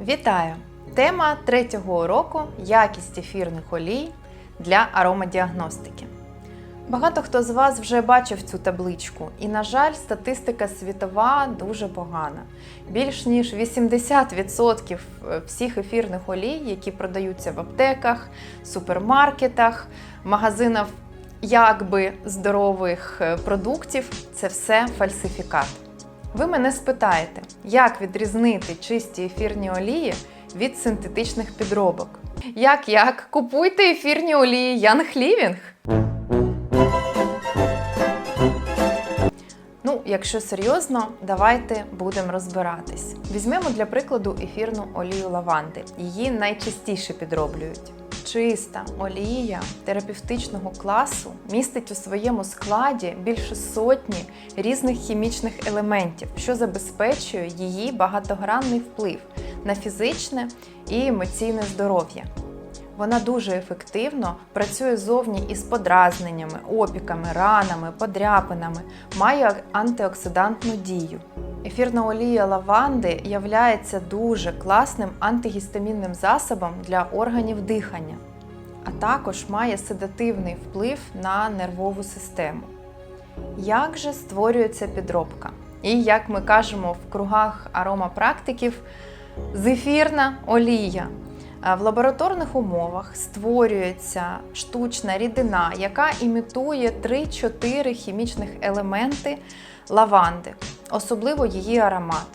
Вітаю! Тема третього уроку якість ефірних олій для аромадіагностики. Багато хто з вас вже бачив цю табличку, і, на жаль, статистика світова дуже погана. Більш ніж 80% всіх ефірних олій, які продаються в аптеках, супермаркетах, магазинах якби здорових е, продуктів, це все фальсифікат. Ви мене спитаєте, як відрізнити чисті ефірні олії від синтетичних підробок? Як як? Купуйте ефірні олії Young Living. Ну, якщо серйозно, давайте будемо розбиратись. Візьмемо для прикладу ефірну олію лаванди. Її найчастіше підроблюють. Чиста олія терапевтичного класу містить у своєму складі більше сотні різних хімічних елементів, що забезпечує її багатогранний вплив на фізичне і емоційне здоров'я. Вона дуже ефективно працює зовні із подразненнями, опіками, ранами, подряпинами, має антиоксидантну дію. Ефірна олія лаванди являється дуже класним антигістамінним засобом для органів дихання, а також має седативний вплив на нервову систему. Як же створюється підробка? І як ми кажемо в кругах аромапрактиків, зефірна олія. В лабораторних умовах створюється штучна рідина, яка імітує 3-4 хімічних елементи лаванди, особливо її аромат.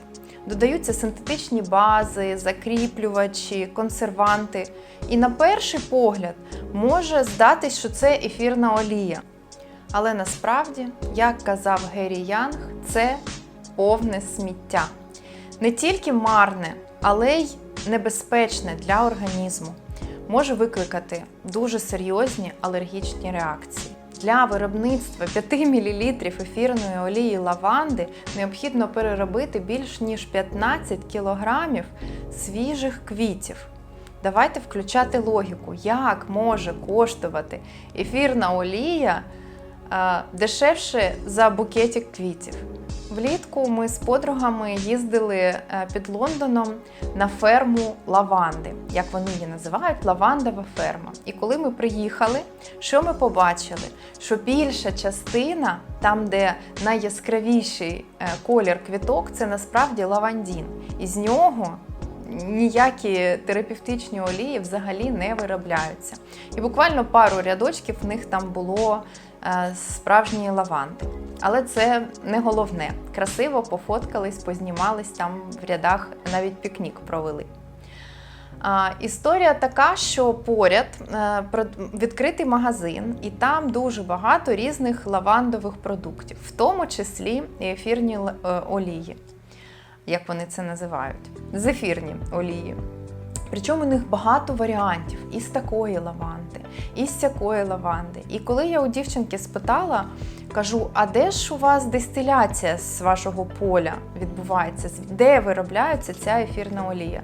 Додаються синтетичні бази, закріплювачі, консерванти. І на перший погляд може здатись, що це ефірна олія. Але насправді, як казав Геррі Янг, це повне сміття. Не тільки марне, але й небезпечне для організму, може викликати дуже серйозні алергічні реакції. Для виробництва 5 мл ефірної олії лаванди необхідно переробити більш ніж 15 кг свіжих квітів. Давайте включати логіку, як може коштувати ефірна олія дешевше за букетик квітів. Влітку ми з подругами їздили е, під Лондоном на ферму лаванди, як вони її називають, лавандова ферма. І коли ми приїхали, що ми побачили? Що більша частина, там, де найяскравіший е, колір квіток, це насправді лавандін. І з нього ніякі терапевтичні олії взагалі не виробляються. І буквально пару рядочків в них там було е, справжньої лаванди. Але це не головне. Красиво пофоткались, познімались там в рядах, навіть пікнік провели. Історія така, що поряд е, відкритий магазин, і там дуже багато різних лавандових продуктів, в тому числі ефірні е, олії, як вони це називають, зефірні олії. Причому у них багато варіантів із такої лаванди, і з сякої лаванди. І коли я у дівчинки спитала, кажу: а де ж у вас дистиляція з вашого поля відбувається? Де виробляється ця ефірна олія?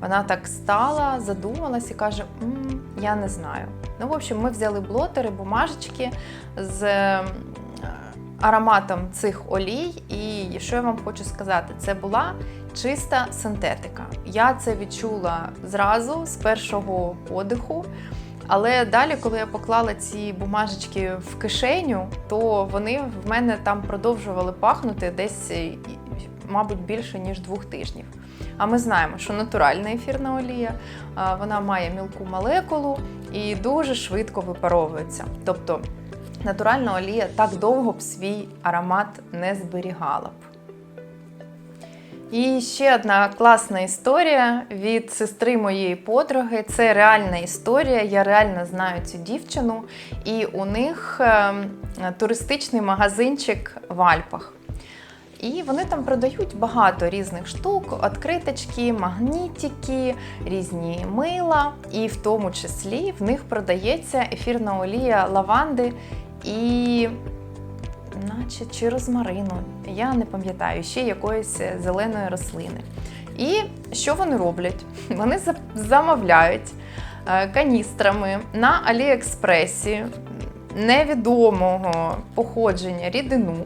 Вона так стала, задумалась і каже: М -м, Я не знаю. Ну, в общем, ми взяли блотери, бумажечки з ароматом цих олій, і що я вам хочу сказати, це була чиста синтетика. Я це відчула зразу з першого подиху. Але далі, коли я поклала ці бумажечки в кишеню, то вони в мене там продовжували пахнути десь, мабуть, більше ніж двох тижнів. А ми знаємо, що натуральна ефірна олія вона має мілку молекулу і дуже швидко випаровується. Тобто натуральна олія так довго б свій аромат не зберігала б. І ще одна класна історія від сестри моєї подруги. Це реальна історія. Я реально знаю цю дівчину, і у них ем, туристичний магазинчик в Альпах. І вони там продають багато різних штук: відкриточки, магнітики, різні мила. І в тому числі в них продається ефірна олія лаванди і наче чи розмарину, я не пам'ятаю, ще якоїсь зеленої рослини. І що вони роблять? Вони замовляють е, каністрами на Аліекспресі невідомого походження рідину,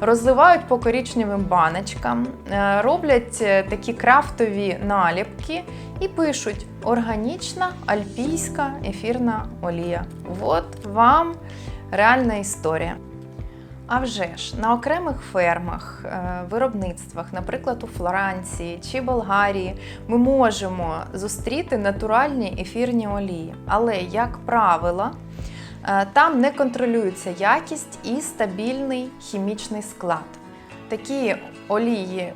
розливають по коричневим баночкам, е, роблять е, такі крафтові наліпки і пишуть органічна альпійська ефірна олія. От вам реальна історія. А вже ж на окремих фермах, е, виробництвах, наприклад, у Флоренції чи Болгарії, ми можемо зустріти натуральні ефірні олії. Але, як правило, е, там не контролюється якість і стабільний хімічний склад. Такі олії,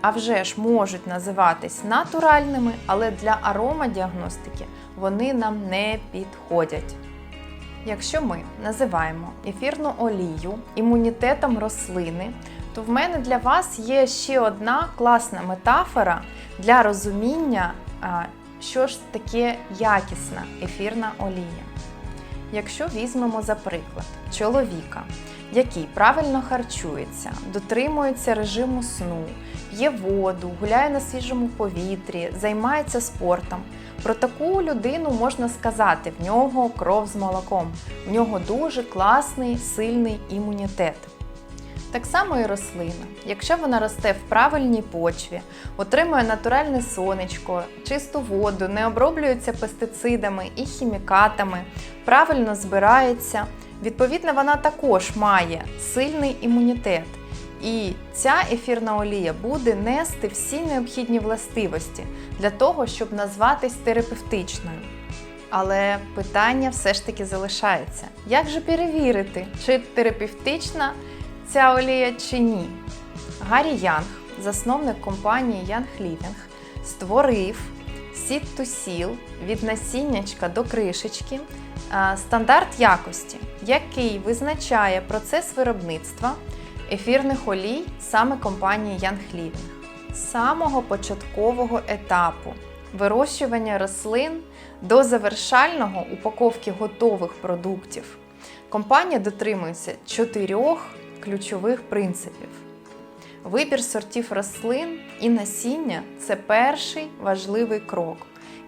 а вже ж можуть називатись натуральними, але для аромадіагностики вони нам не підходять. Якщо ми називаємо ефірну олію імунітетом рослини, то в мене для вас є ще одна класна метафора для розуміння, що ж таке якісна ефірна олія. Якщо візьмемо за приклад чоловіка, який правильно харчується, дотримується режиму сну, п'є воду, гуляє на свіжому повітрі, займається спортом, про таку людину можна сказати, в нього кров з молоком, в нього дуже класний, сильний імунітет. Так само і рослина. Якщо вона росте в правильній почві, отримує натуральне сонечко, чисту воду, не оброблюється пестицидами і хімікатами, правильно збирається, відповідно, вона також має сильний імунітет. І ця ефірна олія буде нести всі необхідні властивості для того, щоб назватись терапевтичною. Але питання все ж таки залишається: як же перевірити, чи терапевтична ця олія чи ні? Гаррі Янг, засновник компанії Young Living, створив сіт to сіл від насіннячка до кришечки стандарт якості, який визначає процес виробництва ефірних олій саме компанії Young Living. З самого початкового етапу вирощування рослин до завершального упаковки готових продуктів. Компанія дотримується чотирьох ключових принципів. Вибір сортів рослин і насіння це перший важливий крок.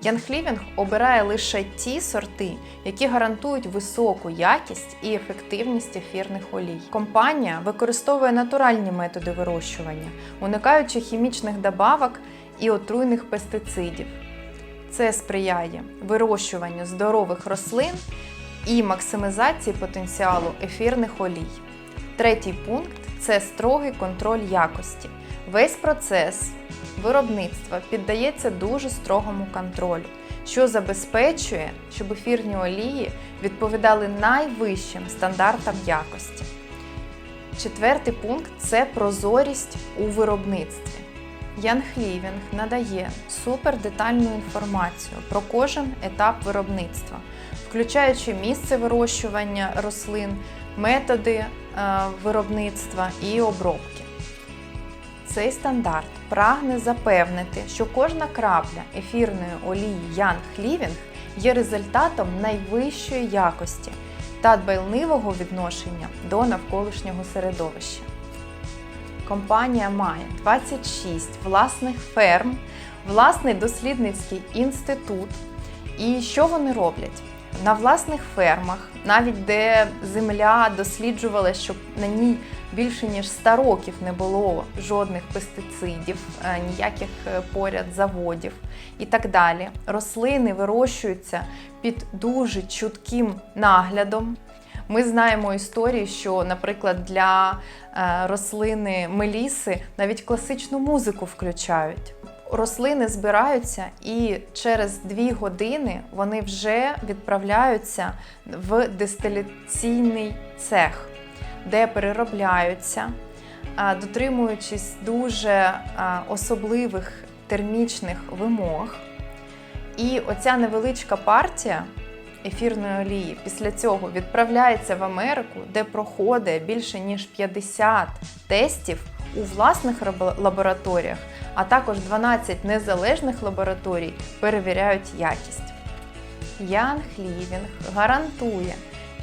Living обирає лише ті сорти, які гарантують високу якість і ефективність ефірних олій. Компанія використовує натуральні методи вирощування, уникаючи хімічних добавок і отруйних пестицидів. Це сприяє вирощуванню здорових рослин і максимізації потенціалу ефірних олій. Третій пункт це строгий контроль якості. Весь процес виробництва піддається дуже строгому контролю, що забезпечує, щоб ефірні олії відповідали найвищим стандартам якості. Четвертий пункт це прозорість у виробництві. Living надає супердетальну інформацію про кожен етап виробництва, включаючи місце вирощування рослин, методи виробництва і обробки. Цей стандарт прагне запевнити, що кожна крапля ефірної олії Young Living є результатом найвищої якості та дбайливого відношення до навколишнього середовища. Компанія має 26 власних ферм, власний дослідницький інститут. І що вони роблять? На власних фермах, навіть де земля досліджувала, щоб на ній більше ніж 100 років не було жодних пестицидів, е, ніяких е, поряд заводів і так далі. Рослини вирощуються під дуже чутким наглядом. Ми знаємо історії, що, наприклад, для е, рослини меліси навіть класичну музику включають. Рослини збираються і через дві години вони вже відправляються в дистиляційний цех, де переробляються, е, дотримуючись дуже е, особливих термічних вимог. І оця невеличка партія ефірної олії після цього відправляється в Америку, де проходить більше ніж 50 тестів у власних лабораторіях, а також 12 незалежних лабораторій перевіряють якість. Young Living гарантує,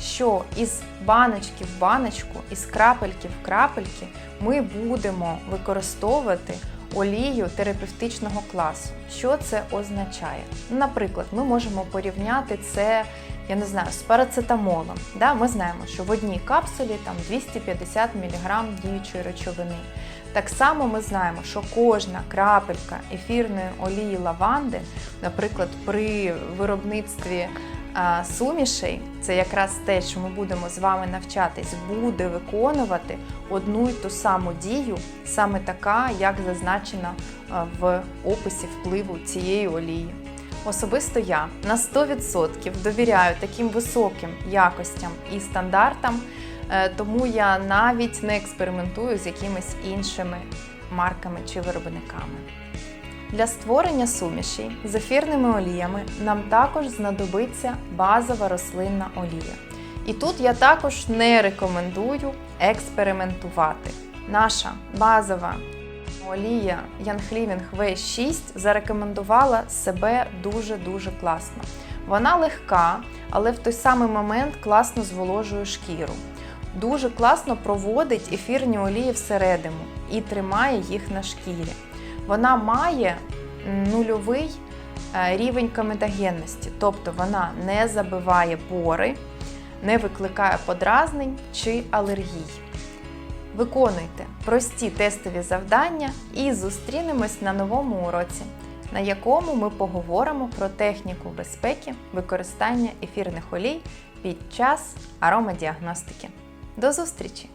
що із баночки в баночку, із крапельки в крапельки ми будемо використовувати олію терапевтичного класу. Що це означає? Наприклад, ми можемо порівняти це я не знаю, з парацетамолом. Да? Ми знаємо, що в одній капсулі там 250 мг діючої речовини. Так само ми знаємо, що кожна крапелька ефірної олії лаванди, наприклад, при виробництві сумішей, це якраз те, що ми будемо з вами навчатись, буде виконувати одну й ту саму дію, саме така, як зазначено а, в описі впливу цієї олії. Особисто я на 100% довіряю таким високим якостям і стандартам, е, тому я навіть не експериментую з якимись іншими марками чи виробниками. Для створення сумішей з ефірними оліями нам також знадобиться базова рослинна олія. І тут я також не рекомендую експериментувати. Наша базова олія Living V6 зарекомендувала себе дуже-дуже класно. Вона легка, але в той самий момент класно зволожує шкіру. Дуже класно проводить ефірні олії всередину і тримає їх на шкірі. Вона має нульовий е, рівень комедогенності, тобто вона не забиває пори, не викликає подразнень чи алергій. Виконуйте прості тестові завдання і зустрінемось на новому уроці, на якому ми поговоримо про техніку безпеки використання ефірних олій під час аромадіагностики. До зустрічі!